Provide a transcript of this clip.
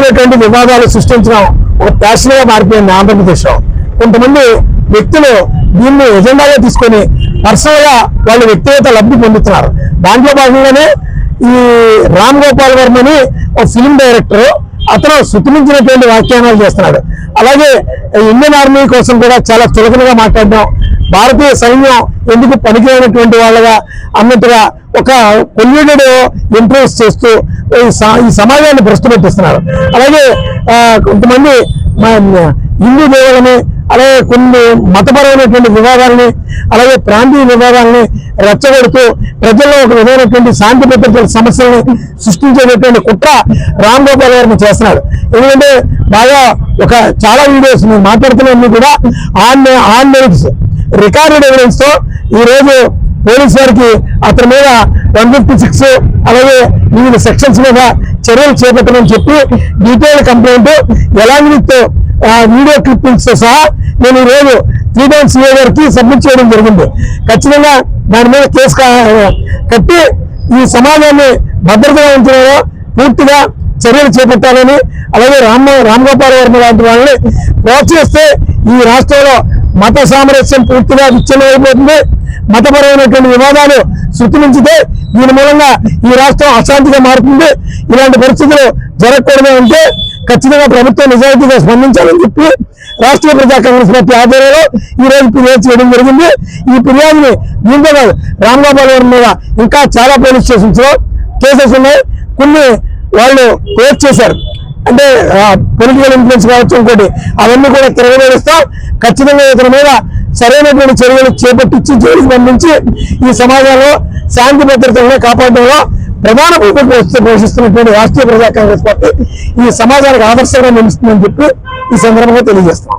అనేటువంటి వివాదాలు సృష్టించడం ఒక ప్యాషన్గా మారిపోయింది ఆంధ్రప్రదేశ్లో కొంతమంది వ్యక్తులు దీన్ని ఎజెండాగా తీసుకొని పర్సనల్గా వాళ్ళు వ్యక్తిగత లబ్ధి పొందుతున్నారు. దాంట్లో భాగంగానే ఈ రామ్ గోపాల్ వర్మని ఒక ఫిల్మ్ డైరెక్టర్ అతను శృతిమించినటువంటి వ్యాఖ్యానాలు చేస్తున్నాడు. అలాగే ఇండియన్ ఆర్మీ కోసం కూడా చాలా చులకనగా మాట్లాడడం భారతీయ సైన్యం ఎందుకు పనికిరైనటువంటి వాళ్ళగా అన్నట్టుగా ఒక పొల్యూటెడ్ ఇంప్రూవ్స్ చేస్తూ ఈ స- ఈ సమాజాన్ని భ్రష్టు పెట్టిస్తున్నారు అలాగే కొంతమంది మా- హిందూ దేవులని అలాగే కొన్ని మతపరమైనటువంటి వివాదాలని అలాగే ప్రాంతీయ వివాదాలని రెచ్చగొడుతూ ప్రజల్లో ఒక విధమైనటువంటి శాంతి భద్రతల సమస్యలను సృష్టించేటటువంటి కుట్ర రామ్ గోపాల్ గారిని చేస్తున్నాడు. ఎందుకంటే బాగా ఒక చాలా వీడియోస్ నేను మాట్లాడుతున్నవన్నీ కూడా ఆన్ ఆన్ మెరిట్స్ రికార్డెడ్ ఎవిడెన్స్తో ఈ రోజు పోలీస్ వారికి అతని మీద వన్ ఫిఫ్టీ సిక్స్ అలాగే వివిధ సెక్షన్స్ మీద చర్యలు చేపట్టమని చెప్పి డీటెయిల్ కంప్లైంట్ ఎలాంటి వీడియో క్లిప్పింగ్స్తో సహా నేను ఈరోజు త్రీ టైమ్స్ సిఏ గారికి సబ్మిట్ చేయడం జరిగింది. ఖచ్చితంగా దాని మీద కేసు కట్టి ఈ సమాజాన్ని భద్రతగా ఉంటున్నారో పూర్తిగా చర్యలు చేపట్టాలని అలాగే రామ్ రామ్ గోపాల్ వర్మ లాంటి వాళ్ళని ప్రోత్సహిస్తే ఈ రాష్ట్రంలో మత సామరస్యం పూర్తిగా విచ్ఛిన్నమైపోతుంది. మతపరమైనటువంటి వివాదాలు శృతిమించితే దీని మూలంగా ఈ రాష్ట్రం అశాంతిగా మారుతుంది. ఇలాంటి పరిస్థితులు జరగకూడదే ఉంటే ఖచ్చితంగా ప్రభుత్వం నిజాయితీగా స్పందించాలని చెప్పి రాష్ట్రీయ ప్రజా కాంగ్రెస్ పార్టీ ఆధ్వర్యంలో ఈ రోజు ఫిర్యాదు చేయడం జరిగింది. ఈ ఫిర్యాదుని దీంతో కాదు మీద ఇంకా చాలా పోలీస్ స్టేషన్స్లో కేసెస్ ఉన్నాయి. కొన్ని వాళ్ళు క్లోజ్ చేశారు. అంటే పొలిటికల్ ఇన్ఫ్లుయెన్స్ కావచ్చు ఇంకోటి అవన్నీ కూడా తిరగబేస్తాం ఖచ్చితంగా ఇతని మీద సరైనటువంటి చర్యలు చేపట్టించి జైలుకి పంపించి ఈ సమాజంలో శాంతి భద్రతలను కాపాడడంలో ప్రధాన భూమిక పోషి- పోషిస్తున్నటువంటి రాష్ట్రీయ ప్రజా కాంగ్రెస్ పార్టీ ఈ సమాజానికి ఆదర్శంగా నిలుస్తుందని చెప్పి ఈ సందర్భంగా తెలియజేస్తాం